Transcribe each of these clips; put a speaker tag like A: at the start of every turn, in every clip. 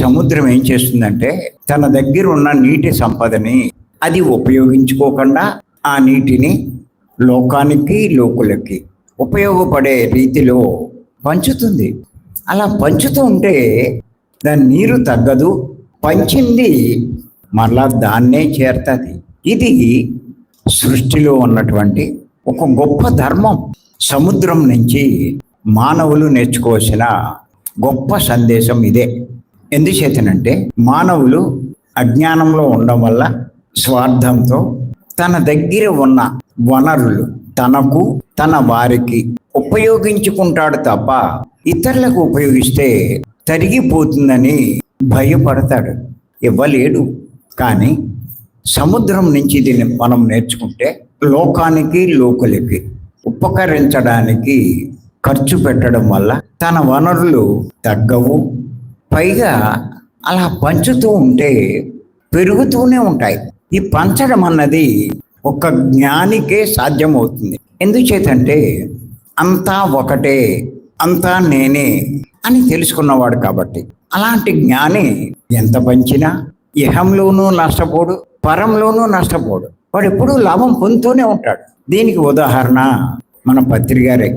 A: సముద్రం ఏం చేస్తుందంటే తన దగ్గర ఉన్న నీటి సంపదని అది ఉపయోగించుకోకుండా ఆ నీటిని లోకానికి లోకులకి ఉపయోగపడే రీతిలో పంచుతుంది. అలా పంచుతూ ఉంటే దాని నీరు తగ్గదు పంచింది మరలా దాన్నే చేరుతుంది. ఇది సృష్టిలో ఉన్నటువంటి ఒక గొప్ప ధర్మం. సముద్రం నుంచి మానవులు నేర్చుకోవాల్సిన గొప్ప సందేశం ఇదే. ఎందుచేతనంటే మానవులు అజ్ఞానంలో ఉండడం వల్ల స్వార్థంతో తన దగ్గర ఉన్న వనరులు తనకు తన వారికి ఉపయోగించుకుంటాడు తప్ప ఇతరులకు ఉపయోగిస్తే తరిగిపోతుందని భయపడతాడు. ఇవ్వలేడు. కానీ సముద్రం నుంచి దీన్ని మనం నేర్చుకుంటే లోకానికి లోకులకి ఉపకరించడానికి ఖర్చు పెట్టడం వల్ల తన వనరులు తగ్గవు. పైగా అలా పంచుతూ ఉంటే పెరుగుతూనే ఉంటాయి. ఈ పంచడం అన్నది ఒక జ్ఞానికే సాధ్యమవుతుంది. ఎందుచేతంటే అంతా ఒకటే అంతా నేనే అని తెలుసుకున్నవాడు కాబట్టి. అలాంటి జ్ఞాని ఎంత పంచినా ఇహంలోనూ నష్టపోడు పరంలోనూ నష్టపోడు. వాడు ఎప్పుడూ లాభం పొందుతూనే ఉంటాడు. దీనికి ఉదాహరణ మన పత్రిగారే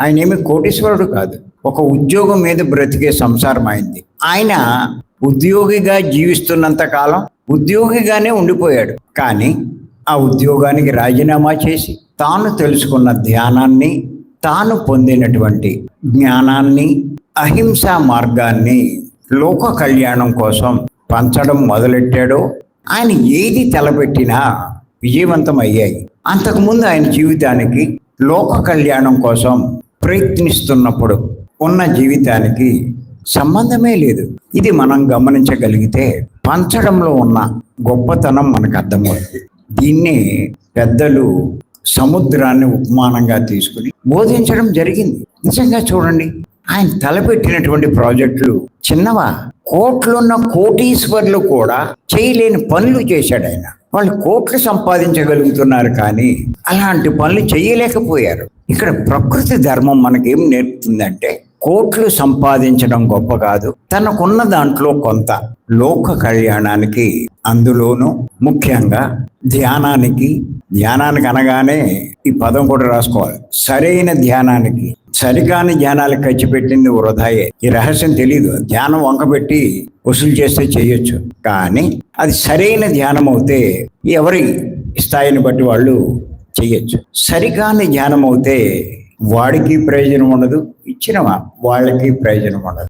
A: ఆయన ఏమి కోటీశ్వరుడు కాదు. ఒక ఉద్యోగం మీద బ్రతికే సంసారం అయింది. ఆయన ఉద్యోగిగా జీవిస్తున్నంత కాలం ఉద్యోగిగానే ఉండిపోయాడు. కానీ ఆ ఉద్యోగానికి రాజీనామా చేసి తాను తెలుసుకున్న ధ్యానాన్ని తాను పొందినటువంటి జ్ఞానాన్ని అహింసా మార్గాన్ని లోక కళ్యాణం కోసం పంచడం మొదలెట్టాడో ఆయన ఏది తలపెట్టినా విజయవంతం అయ్యాయి. అంతకుముందు ఆయన జీవితానికి లోక కళ్యాణం కోసం ప్రయత్నిస్తున్నప్పుడు ఉన్న జీవితానికి సంబంధమే లేదు. ఇది మనం గమనించగలిగితే పంచడంలో ఉన్న గొప్పతనం మనకు అర్థమవుతుంది. దీన్నే పెద్దలు సముద్రాన్ని ఉపమానంగా తీసుకుని బోధించడం జరిగింది. నిజంగా చూడండి ఆయన తలపెట్టినటువంటి ప్రాజెక్టులు చిన్నవా? కోట్లున్న కోటీశ్వర్లు కూడా చేయలేని పనులు చేశాడు ఆయన. వాళ్ళు కోట్లు సంపాదించగలుగుతున్నారు కానీ అలాంటి పనులు చేయలేకపోయారు. ఇక్కడ ప్రకృతి ధర్మం మనకేం నేర్పుతుందంటే కోట్లు సంపాదించడం గొప్ప కాదు. తనకున్న దాంట్లో కొంత లోక కళ్యాణానికి అందులోనూ ముఖ్యంగా ధ్యానానికి ధ్యానానికి అనగానే ఈ పదం కూడా రాసుకోవాలి. సరైన ధ్యానానికి సరికాని ధ్యానాలకు ఖర్చు పెట్టింది వృధాయే. ఈ రహస్యం తెలియదు ధ్యానం వంకబెట్టి వసూలు చేస్తే చేయొచ్చు. కానీ అది సరైన ధ్యానం అవుతే ఎవరి స్థాయిని బట్టి వాళ్ళు చేయొచ్చు. సరికాని ధ్యానం అవుతే వాడికి ప్రయోజనం ఉండదు ఇచ్చిన వాళ్ళకి ప్రయోజనం ఉండదు.